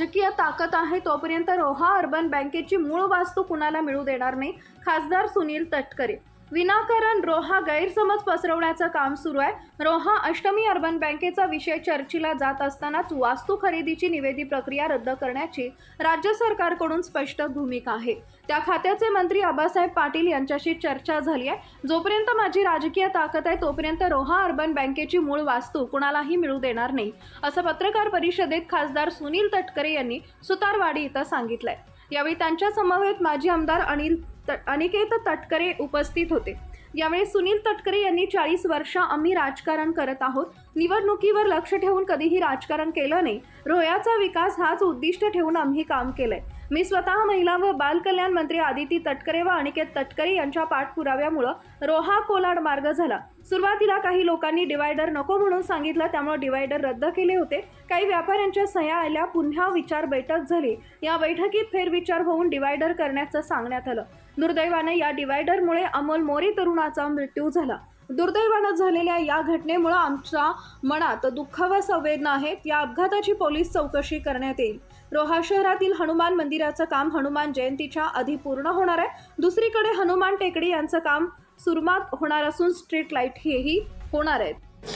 राजकीय ताकद आहे तोपर्यंत रोहा अर्बन बँकेची मूळ वास्तू कुणाला मिळू देणार नाही? खासदार सुनील तटकरे विनाकारण रोहा गैरसमज पसरवण्याचं काम सुरू आहे. रोहा अष्टमी अर्बन बँकेचा विषय चर्चेला जात असतानाच वास्तू खरेदीची निवेदी प्रक्रिया रद्द करण्याची राज्य सरकारकडून स्पष्ट भूमिका आहे. त्या खात्याचे मंत्री आबासाहेब पाटील यांच्याशी चर्चा झाली आहे. जोपर्यंत माझी राजकीय ताकद आहे तोपर्यंत रोहा अर्बन बँकेची मूळ वास्तू कुणालाही मिळू देणार नाही असं पत्रकार परिषदेत खासदार सुनील तटकरे यांनी सुतारवाडी इथं सांगितलंय. यावेळी त्यांच्या समवेत माजी आमदार अनिल त अनिकेत तटकरे उपस्थित होते. यावेळी सुनील तटकरे यांनी चाळीस वर्ष आम्ही राजकारण करत आहोत. निवडणुकीवर लक्ष ठेवून कधीही राजकारण केलं नाही. रोयाचा विकास हाच उद्दिष्ट ठेवून आम्ही काम केलंय. मी स्वतः महिला व बालकल्याण मंत्री आदिती तटकरे व अनिकेत तटकरे यांच्या पाठपुराव्यामुळं रोहा कोलाड मार्ग झाला. सुरुवातीला काही लोकांनी डिवायडर नको म्हणून सांगितलं त्यामुळे डिवायडर रद्द केले होते. काही व्यापाऱ्यांच्या सह्या आल्या पुन्हा विचार बैठक झाली. या बैठकीत फेरविचार होऊन डिवायडर करण्याचं सांगण्यात आलं. दुर्दैवाने या डिवायडरमुळे अमोल मोरे तरुणाचा मृत्यू झाला. दुर्दैवानं झालेल्या या घटनेमुळं आमच्या मनात दुःख व संवेदना आहेत. या अपघाताची पोलीस चौकशी करण्यात येईल. रोहा शहरातील हनुमान मंदिराचं काम हनुमान जयंतीच्या आधी पूर्ण होणार आहे. दुसरीकडे हनुमान टेकडी यांचं काम सुरमात होणार असून स्ट्रीट लाइट हेही होणार आहेत.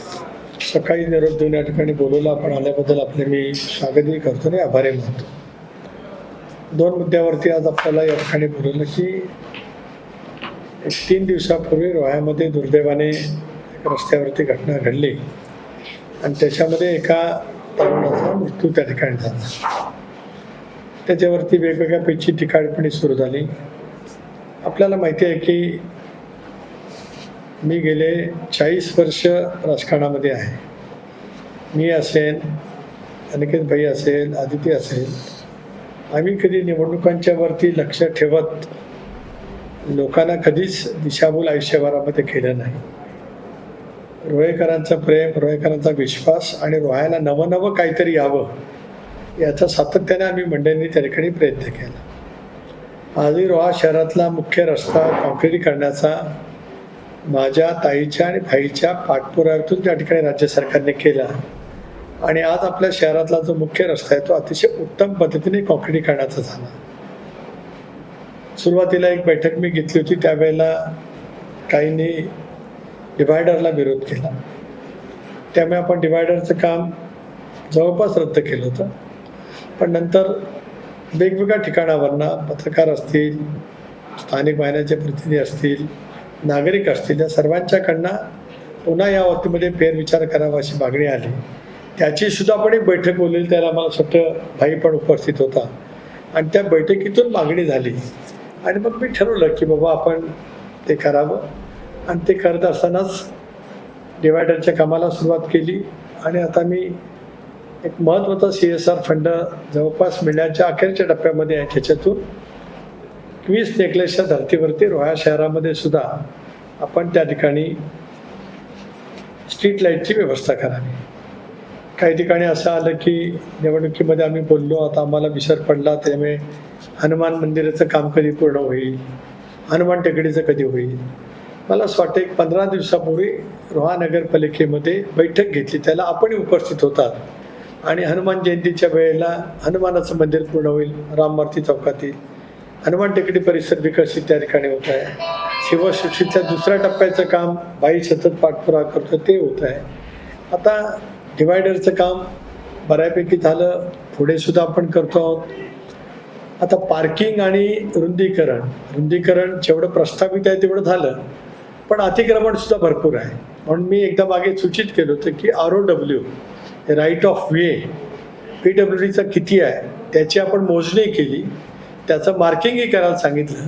सकाळी निरोप देऊन या ठिकाणी बोलवलं. आपण आल्याबद्दल आपले मी स्वागतही करतो आणि आभारी मानतो. दोन मुद्द्यावरती आज आपल्याला या ठिकाणी बोलवलं की तीन दिवसापूर्वी रोह्यामध्ये दुर्दैवाने रस्त्यावरती घटना घडली. आणि त्याच्यामध्ये एका तरुणाचा मृत्यू त्या ठिकाणी झाला. त्याच्यावरती वेगवेगळ्या पेची टिकाळपणी सुरू झाली. आपल्याला माहिती आहे की मी गेले चाळीस वर्ष राजकारणामध्ये आहे. मी असेल अनिकेत भाई असेल आदिती असेल आम्ही कधी निवडणुकांच्या वरती लक्ष ठेवत लोकांना कधीच दिशाभूल आयुष्यभरामध्ये केलं नाही. रोहेकरांचं प्रेम रोहेकरांचा विश्वास आणि रोहायला नवनवं काहीतरी यावं. याचा सातत्याने आम्ही मंडळींनी त्या ठिकाणी प्रयत्न केला. आजही रोहा शहरातला मुख्य रस्ता कॉन्क्रीट करण्याचा माझ्या ताईच्या आणि भाईच्या पाठपुराव्यातून त्या ठिकाणी राज्य सरकारने केला आणि आज आपल्या शहरातला जो मुख्य रस्ता आहे तो अतिशय उत्तम पद्धतीने कॉन्क्रिटीकरणाचा झाला. सुरुवातीला एक बैठक मी घेतली होती त्यावेळेला काहींनी डिवायडरला विरोध केला. त्यामुळे आपण डिवायडरचं काम जवळपास रद्द केलं होतं. पण नंतर वेगवेगळ्या ठिकाणावरनं पत्रकार असतील स्थानिक वाहिन्यांचे प्रतिनिधी असतील नागरिक असतील या सर्वांच्याकडनं पुन्हा या बाबतीमध्ये फेरविचार करावा अशी मागणी आली. त्याची सुद्धा आपण एक बैठक बोललेली त्याला मला स्वतः भाई पण उपस्थित होता. आणि त्या बैठकीतून मागणी झाली. आणि मग मी ठरवलं की बाबा आपण ते करावं. आणि ते करत असतानाच डिवायडरच्या कामाला सुरुवात केली. आणि आता मी एक महत्त्वाचा सी एस आर फंड जवळपास मिळण्याच्या अखेरच्या टप्प्यामध्ये आहे. त्याच्यातून वीस नेकलेसच्या धर्तीवरती रोहा शहरामध्ये सुद्धा आपण त्या ठिकाणी स्ट्रीट लाईटची व्यवस्था करावी. काही ठिकाणी असं आलं की निवडणुकीमध्ये आम्ही बोललो आता आम्हाला विसर पडला त्यामुळे हनुमान मंदिराचं काम कधी पूर्ण होईल? हनुमान टेकडीचं कधी होईल? मला असं वाटतं एक पंधरा दिवसापूर्वी रोहा नगरपालिकेमध्ये बैठक घेतली. त्याला आपण उपस्थित होतात. आणि हनुमान जयंतीच्या वेळेला हनुमानाचं मंदिर पूर्ण होईल राममार्ती चौकातील. हनुमान टेकडी परिसर विकसित त्या ठिकाणी होत आहे. शिवसृष्टीच्या दुसऱ्या टप्प्याचं काम बाई सतत पाठपुरावा करतो ते होत आहे. आता डिवायडरचं काम बऱ्यापैकी झालं पुढे सुद्धा आपण करतो आहोत. आता पार्किंग आणि रुंदीकरण रुंदीकरण जेवढं प्रस्तावित आहे तेवढं झालं पण अतिक्रमण सुद्धा भरपूर आहे. म्हणून मी एकदा मागे सूचित केलं होतं की R O W right of way P W डीचा किती आहे त्याची आपण मोजणी केली. त्याचं मार्किंगही करायला सांगितलं.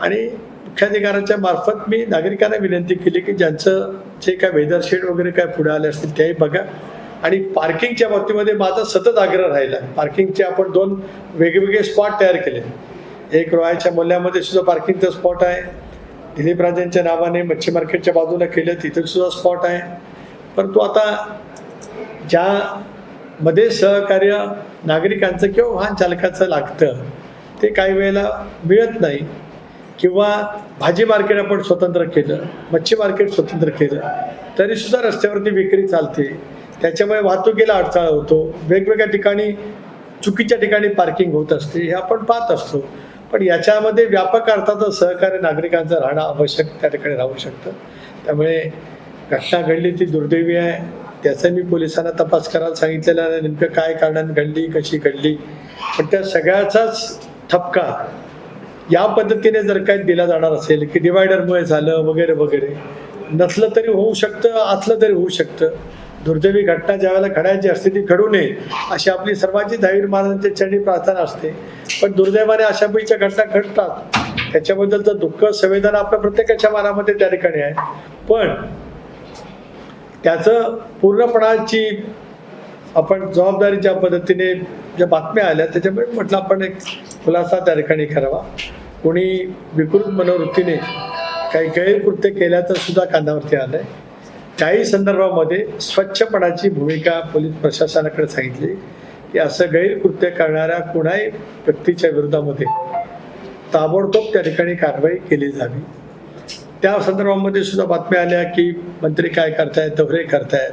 आणि मुख्याधिकाऱ्यांच्या मार्फत मी नागरिकांना विनंती केली की ज्यांचं जे काय वेदर शेड वगैरे काय पुढे आले असतील त्याही बघा. आणि पार्किंगच्या बाबतीमध्ये माझा सतत आग्रह राहिला. पार्किंगचे आपण दोन वेगवेगळे स्पॉट तयार केले. एक रोहाच्या मूल्यामध्ये सुद्धा पार्किंगचा स्पॉट आहे. दिलीप राजांच्या नावाने मच्छी मार्केटच्या बाजूला केलं तिथे सुद्धा स्पॉट आहे. परंतु आता ज्यामध्ये सहकार्य नागरिकांचं किंवा वाहन चालकाचं लागतं ते काही वेळेला मिळत नाही. किंवा भाजी मार्केट आपण स्वतंत्र केलं मच्छी मार्केट स्वतंत्र केलं तरीसुद्धा रस्त्यावरती विक्री चालते. त्याच्यामुळे वाहतुकीला अडथळा होतो. वेगवेगळ्या ठिकाणी चुकीच्या ठिकाणी पार्किंग होत असते हे आपण पाहत असतो. पण याच्यामध्ये व्यापक अर्थाचं सहकार्य नागरिकांचं राहणं आवश्यक त्या ठिकाणी राहू शकतं. त्यामुळे घटना घडली ती दुर्दैवी आहे. त्याचा मी पोलिसांना तपास करायला सांगितलेला नेमकं काय कारणाने घडली कशी घडली? पण त्या सगळ्याचाच ठपका या पद्धतीने जर काही दिला जाणार असेल की डिवायडरमुळे झालं वगैरे वगैरे नसलं तरी होऊ शकतं असलं तरी होऊ शकतं. दुर्दैवी घटना ज्यावेळेला घडायची असते ती घडू नये अशी आपली सर्वांची दहावीर महाराजांच्या चरणी प्रार्थना असते. पण दुर्दैवाने अशा पैकीच्या घटना घडतात. त्याच्याबद्दलचं दुःख संवेदना आपल्या प्रत्येकाच्या मनामध्ये त्या ठिकाणी आहे. पण त्याचं पूर्णपणाची आपण जबाबदारी ज्या पद्धतीने ज्या बातम्या आल्या त्याच्यामुळे म्हटलं आपण एक खुलासा त्या ठिकाणी करावा. कोणी विकृत मनोवृत्तीने काही गैरकृत्य केल्याचं सुद्धा कानावरती आलं आहे त्याही संदर्भामध्ये स्वच्छपणाची भूमिका पोलीस प्रशासनाकडे सांगितली की असं गैरकृत्य करणाऱ्या कुणाही व्यक्तीच्या विरोधामध्ये ताबडतोब त्या ठिकाणी कारवाई केली जावी. त्या संदर्भामध्ये सुद्धा बातम्या आल्या की मंत्री काय करतायत दौरे करतायत.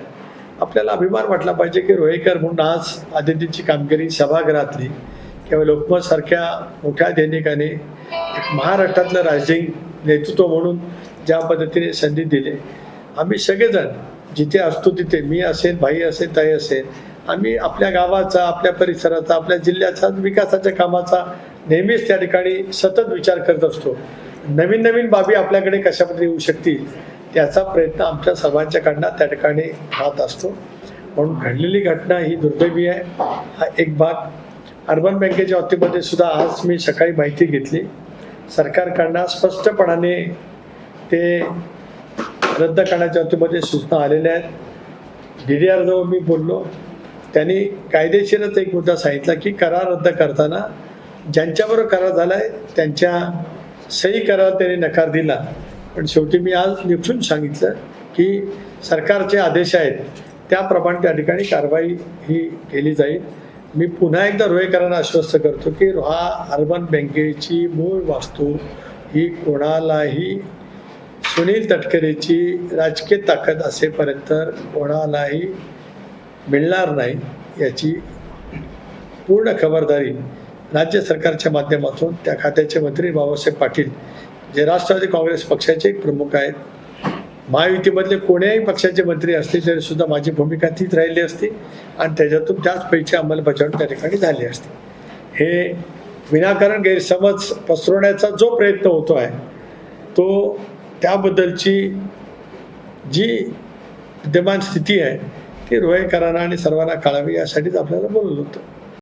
आपल्याला अभिमान वाटला पाहिजे की रोहेकर म्हणून आज आदित्यची कामगिरी सभागृहातली किंवा लोकमतसारख्या मोठ्या दैनिकाने महाराष्ट्रातलं राजकीय नेतृत्व म्हणून ज्या पद्धतीने संधी दिली. आम्ही सगळेजण जिथे असतो तिथे मी असेल भाई असेल ताई असेल आम्ही आपल्या गावाचा आपल्या परिसराचा आपल्या जिल्ह्याचा विकासाच्या कामाचा नेहमीच त्या ठिकाणी सतत विचार करत असतो. नवीन नवीन बाबी आपल्याकडे कशामध्ये येऊ शकतील त्याचा प्रयत्न आमच्या सर्वांच्याकडनं त्या ठिकाणी राहत असतो. म्हणून घडलेली घटना ही दुर्दैवी आहे. हा एक भाग अर्बन बँकेच्या बाबतीमध्ये सुद्धा आज मी सकाळी माहिती घेतली. सरकारकडनं स्पष्टपणाने ते रद्द करण्याच्या बाबतीमध्ये सूचना आलेल्या आहेत. डी डी आरजवळ मी बोललो. त्यांनी कायदेशीरच एक मुद्दा सांगितला की करार रद्द करताना ज्यांच्याबरोबर करार झाला आहे त्यांच्या सही करायला त्यांनी नकार दिला. पण शेवटी मी आज निपटून सांगितलं की सरकारचे आदेश आहेत त्याप्रमाणे त्या ठिकाणी कारवाई ही केली जाईल. मी पुन्हा एकदा रोहेकरांना आश्वस्त करतो की रोहा अर्बन बँकेची मूळ वास्तू ही कोणालाही सुनील तटकरेची राजकीय ताकद असेपर्यंत कोणालाही मिळणार नाही याची पूर्ण खबरदारी राज्य सरकारच्या माध्यमातून त्या खात्याचे मंत्री बाबासाहेब पाटील जे राष्ट्रवादी काँग्रेस पक्षाचे एक प्रमुख आहेत. महायुतीमधले कोण्याही पक्षाचे मंत्री असले तरी सुद्धा माझी भूमिका तीच राहिली असती आणि त्याच्यातून त्याच पैकी अंमलबजावणी त्या ठिकाणी झाली असते. हे विनाकारण गैरसमज पसरवण्याचा जो प्रयत्न होतो आहे तो त्याबद्दलची जी विद्यमान स्थिती आहे ती रोहेकरांना आणि सर्वांना कळावी यासाठीच आपल्याला बोलवलं होतं.